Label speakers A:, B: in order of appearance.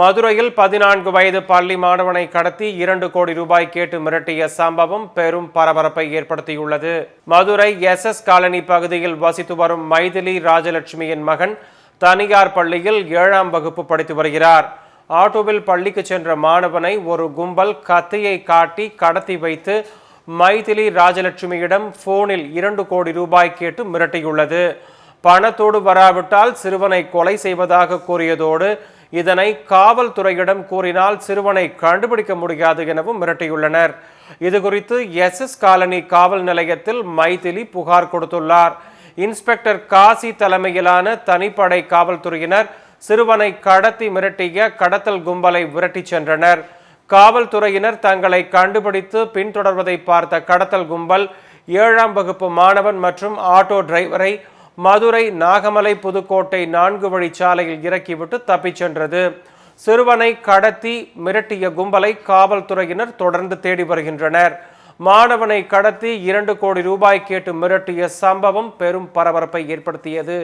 A: மதுரையில் பதினான்கு வயது பள்ளி மாணவனை கடத்தி இரண்டு கோடி ரூபாய் கேட்டு மிரட்டிய சம்பவம் பெரும் பரபரப்பை ஏற்படுத்தியுள்ளது. மதுரை எஸ் எஸ் காலனி பகுதியில் வசித்து வரும் மைதிலி ராஜலட்சுமியின் மகன் தனியார் பள்ளியில் ஏழாம் வகுப்பு படித்து வருகிறார். ஆட்டோவில் பள்ளிக்கு சென்ற மாணவனை ஒரு கும்பல் கத்தியை காட்டி கடத்தி வைத்து மைதிலி ராஜலட்சுமியிடம் போனில் இரண்டு கோடி ரூபாய் கேட்டு மிரட்டியுள்ளது. பணத்தோடு வராவிட்டால் சிறுவனை கொலை செய்வதாக கூறியதோடு இதனை காவல்துறையிடம் கூறினால் சிறுவனை கண்டுபிடிக்க முடியாது எனவும் மிரட்டியுள்ளனர். இதுகுறித்து எஸ் எஸ் காலனி காவல் நிலையத்தில் மைதிலி புகார் கொடுத்துள்ளார். இன்ஸ்பெக்டர் காசி தலைமையிலான தனிப்படை காவல்துறையினர் சிறுவனை கடத்தி மிரட்டிய கடத்தல் கும்பலை விரட்டிச் சென்றனர். காவல்துறையினர் தங்களை கண்டுபிடித்து பின்தொடர்வதை பார்த்த கடத்தல் கும்பல் ஏழாம் வகுப்பு மாணவன் மற்றும் ஆட்டோ டிரைவரை மதுரை நாகமலை புதுக்கோட்டை நான்கு வழி சாலையில் இறக்கிவிட்டு தப்பிச் சென்றது. சிறுவனை கடத்தி மிரட்டிய கும்பலை காவல்துறையினர் தொடர்ந்து தேடி வருகின்றனர். மாணவனை கடத்தி இரண்டு கோடி ரூபாய் கேட்டு மிரட்டிய சம்பவம் பெரும் பரபரப்பை ஏற்படுத்தியது.